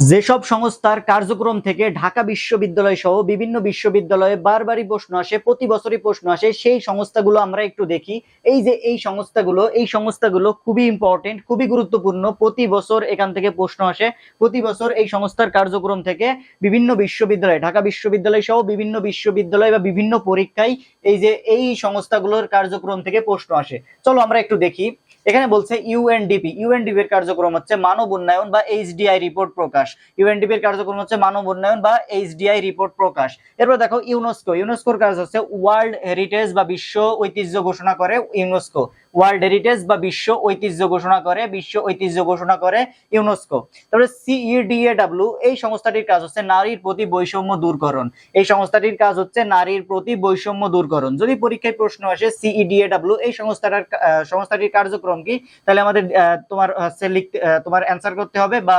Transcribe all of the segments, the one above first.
যেসব সংস্থার কার্যক্রম থেকে ঢাকা বিশ্ববিদ্যালয় সহ বিভিন্ন বিশ্ববিদ্যালয়ে বারবারই প্রশ্ন আসে, প্রতি বছরই প্রশ্ন আসে, সেই সংস্থাগুলো আমরা একটু দেখি। এই যে এই সংস্থাগুলো এই সংস্থাগুলো খুবই ইম্পর্টেন্ট খুবই গুরুত্বপূর্ণ। প্রতি বছর এখান থেকে প্রশ্ন আসে। প্রতি বছর এই সংস্থার কার্যক্রম থেকে বিভিন্ন বিশ্ববিদ্যালয়, ঢাকা বিশ্ববিদ্যালয় সহ বিভিন্ন বিশ্ববিদ্যালয় বা বিভিন্ন পরীক্ষায় এই যে এই সংস্থাগুলোর কার্যক্রম থেকে প্রশ্ন আসে। চলো আমরা একটু দেখি। এখানে বলছে ইউএনডিপি। ইউএনডিপি এর কার্যক্রম হচ্ছে মানব উন্নয়ন বা এইচডিআই রিপোর্ট প্রকাশ। ইউএনডিপি এর কার্যক্রম হচ্ছে মানব উন্নয়ন বা এইচডিআই রিপোর্ট প্রকাশ। এরপর দেখো ইউনেস্কো। ইউনেস্কোর কাজ হচ্ছে ওয়ার্ল্ড হেরিটেজ বা বিশ্ব ঐতিহ্য ঘোষণা করে ইউনেস্কো। ওয়ার্ল্ড হেরিটেজ বা বিশ্ব ঐতিহ্য ঘোষণা করে, বিশ্ব ঐতিহ্য ঘোষণা করে ইউনেস্কো। তারপরে সিইডিএডব্লিউ, এই সংস্থাটির কাজ হচ্ছে নারীর প্রতি বৈষম্য দূরকরণ। এই সংস্থাটির কাজ হচ্ছে নারীর প্রতি বৈষম্য দূরকরণ। যদি পরীক্ষায় প্রশ্ন আসে সিইডিএডব্লিউ, এই সংস্থাটার সংস্থাটির কার্যক্রম কি? তাহলে আমাদের তোমার হচ্ছে লিখতে তোমার অ্যান্সার করতে হবে বা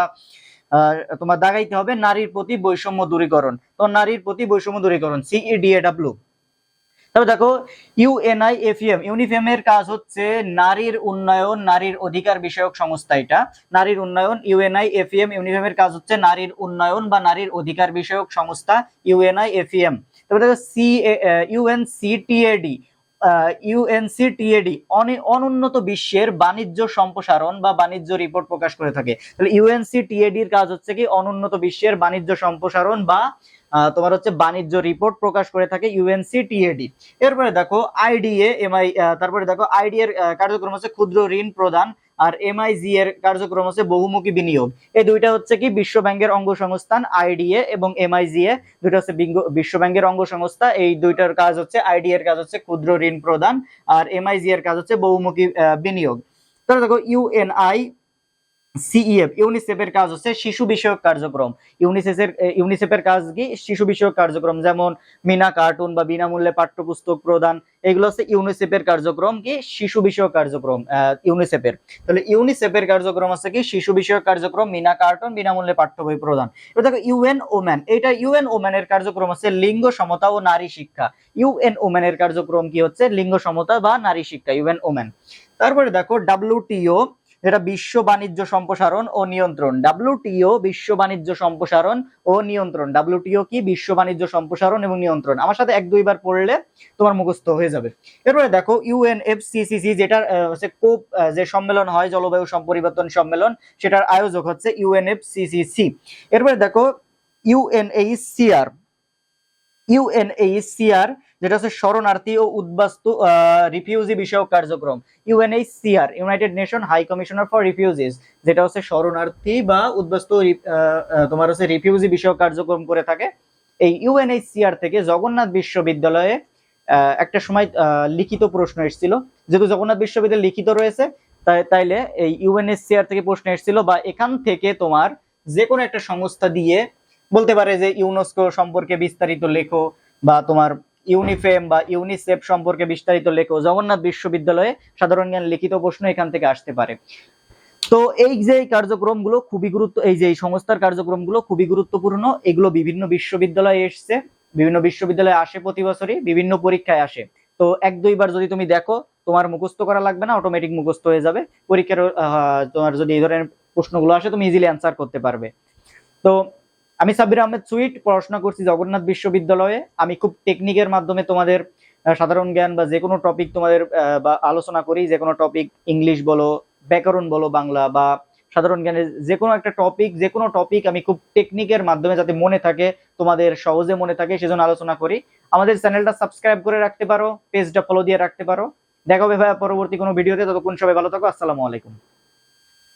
তোমার দাগাইতে হবে নারীর প্রতি বৈষম্য দূরীকরণ। তো নারীর প্রতি বৈষম্য দূরীকরণ সিইডিএডব্লিউ তবে দেখো ইউএনআই এফএম ইউনিফেম এর কাজ হচ্ছে নারীর উন্নয়ন, নারীর অধিকার বিষয়ক সংস্থা এটা। নারীর উন্নয়ন ইউএনআই এফএম ইউনিফেম এর কাজ হচ্ছে নারীর উন্নয়ন বা নারীর অধিকার বিষয়ক সংস্থা ইউএনআই এফএম তবে দেখো সি ইউএনসিটিএডি ইউএনসিটিএডি অনুন্নত বিশ্বের বাণিজ্য সম্প্রসারণ বা বাণিজ্য রিপোর্ট প্রকাশ করে থাকে। তাহলে ইউএনসিটিএডি এর কাজ হচ্ছে কি? অনুন্নত বিশ্বের বাণিজ্য সম্প্রসারণ বা তোমার হচ্ছে বাণিজ্য রিপোর্ট প্রকাশ করে থাকে ইউএনসিটিএডি এরপরে দেখো আইডিএ এমআই তারপরে দেখো আইডি এর কার্যক্রম হচ্ছে ক্ষুদ্র ঋণ প্রদান। আর এমআইজি এর কার্যক্রম হচ্ছে বহুমুখী বিনিয়োগ। এই দুইটা হচ্ছে কি বিশ্ব ব্যাংকের অঙ্গ সংস্থান আইডিএ এবং এমআইজিএ দুইটা হচ্ছে বিশ্ব ব্যাংকের অঙ্গ সংস্থা এই দুইটার কাজ হচ্ছে আইডি এর কাজ হচ্ছে ক্ষুদ্র ঋণ প্রদান, আর এমআইজি এর কাজ হচ্ছে বহুমুখী বিনিয়োগ। তাহলে দেখো ইউএনআই সিইএফ ইউনিসেফের কাজ হচ্ছে শিশু বিষয়ক কার্যক্রম। ইউনিসেফের ইউনিসেফের কাজ কি? শিশু বিষয়ক কার্যক্রম, যেমন মিনা কার্টুন বা বিনামূল্যে পাঠ্যপুস্তক প্রদান, এগুলো হচ্ছে ইউনিসেফের কার্যক্রম কি? শিশু বিষয়ক কার্যক্রম ইউনিসেফের। তাহলে ইউনিসেফের কার্যক্রম হচ্ছে কি? শিশু বিষয়ক কার্যক্রম, মিনা কার্টুন, বিনামূল্যে পাঠ্য বই প্রদান। এবার দেখো, ইউএন ওম্যান এটা ইউএন ওম্যান এর কার্যক্রম হচ্ছে লিঙ্গ সমতা ও নারী শিক্ষা। ইউএন ওম্যান এর কার্যক্রম কি হচ্ছে? লিঙ্গ সমতা বা নারী শিক্ষা, ইউএন ওম্যান। তারপরে দেখো, ডাব্লিউটিও যেটা বিশ্ব বাণিজ্য সম্প্রসারণ ও নিয়ন্ত্রণ। ডাব্লিউটিও বিশ্ব বাণিজ্য সম্প্রসারণ ও নিয়ন্ত্রণ। ডাব্লিউটিও কি? বিশ্ব বাণিজ্য সম্প্রসারণ এবং নিয়ন্ত্রণ। আমার সাথে এক দুইবার পড়লে তোমার মুখস্থ হয়ে যাবে। এরপরে দেখো ইউএনএফসিসিসি যেটা হচ্ছে কোপ যে সম্মেলন হয়, জলবায়ু পরিবর্তন সম্মেলন, সেটার আয়োজক হচ্ছে ইউএনএফসিসিসি এরপরে দেখো ইউএনএইচসিআর ইউএনএইচসিআর যেটা হচ্ছে শরণার্থী ও উদ্বাস্তু রিফিউজি বিষয়ক কার্যক্রম। UNHCR United Nation high commissioner for refugees, যেটা হচ্ছে শরণার্থী বা উদ্বাস্তু তোমার হচ্ছে রিফিউজি বিষয়ক কার্যক্রম করে থাকে। এই ইউএনএইচসিআর থেকে জগন্নাথ বিশ্ববিদ্যালয়ে একটা সময় লিখিত প্রশ্ন এসেছিল। যেহেতু জগন্নাথ বিশ্ববিদ্যালয় লিখিত রয়েছে, তাই, তাইলে এই ইউএনএইচসিআর থেকে প্রশ্ন এসেছিল বা এখান থেকে তোমার যে কোনো একটা সংস্থা দিয়ে বলতে পারে যে ইউনেস্কো সম্পর্কে বিস্তারিত লেখো বা তোমার ইউনিফেম বা ইউনিসেফ সম্পর্কে বিস্তারিত লেখো। জগন্নাথ বিশ্ববিদ্যালয়ে সাধারণ জ্ঞান লিখিত প্রশ্ন এখান থেকে আসতে পারে। তো এই যে কার্যক্রমগুলো খুবই গুরুত্ব, এই যে এই সংস্থার কার্যক্রমগুলো খুবই গুরুত্বপূর্ণ, এগুলো বিভিন্ন বিশ্ববিদ্যালয়ে এসছে। বিভিন্ন বিশ্ববিদ্যালয়ে আসে প্রতি বছরই, বিভিন্ন পরীক্ষায় আসে। তো এক দুইবার যদি তুমি দেখো, তোমার মুখস্থ করা লাগবে না অটোমেটিক মুখস্থ হয়ে যাবে। পরীক্ষার তোমার যদি এই ধরনের প্রশ্নগুলো আসে, তুমি ইজিলি অ্যান্সার করতে পারবে। তো আমি সাব্বির আহমেদ সুইট, পড়াশোনা করছি জগন্নাথ বিশ্ববিদ্যালয়ে। আমি খুব টেকনিকের মাধ্যমে তোমাদের সাধারণ জ্ঞান বা যে কোনো টপিক তোমাদের বা আলোচনা করি যে কোনো টপিক ইংলিশ বলো, ব্যাকরণ বলো, বাংলা বা সাধারণ জ্ঞানের যে কোনো একটা টপিক যে কোনো টপিক আমি খুব টেকনিকের মাধ্যমে যাতে মনে থাকে, তোমাদের সহজে মনে থাকে, সেজন্য আলোচনা করি। আমাদের চ্যানেলটা সাবস্ক্রাইব করে রাখতে পারো পেজটা ফলো দিয়ে রাখতে পারো। দেখা ভাইয়া পরবর্তী কোনো ভিডিওতে, ততক্ষণ সবাই ভালো থাকো, আসসালামু আলাইকুম।